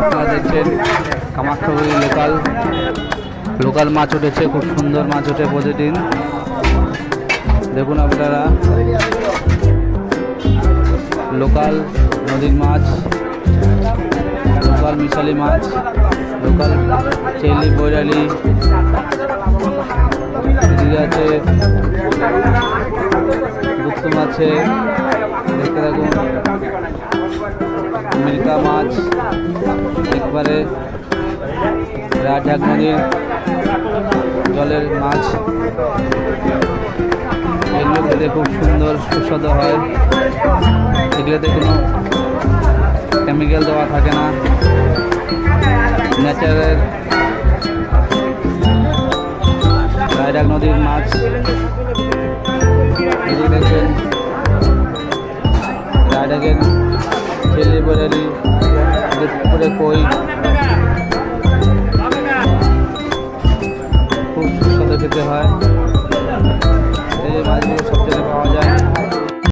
আপনারা দেখছেন Kamakhyaguri local. Local মাছ উঠেছে, খুব সুন্দর মাছ ওঠে প্রতিদিন। দেখুন আপনারা, লোকাল নদীর মাছ, লোকাল মিশালি মাছ, লোকাল চেলি, বৈরালি। আছে গুপ্ত মাছে। মিল্কা মাছ, একবারে রাজহাট নদীর জলের মাছ। এগুলো খেতে খুব সুন্দর, সুস্বাদু হয়। এগুলোতে কোনো কেমিক্যাল দেওয়া থাকে না। ন্যাচারাল রায়ডাক নদীর মাছ। দেখবেন রায়ডাকের ডেলিভারি করে কই? খুব সুস্বাদু খেতে হয়। এই মাছগুলো সব জায়গায় পাওয়া যায়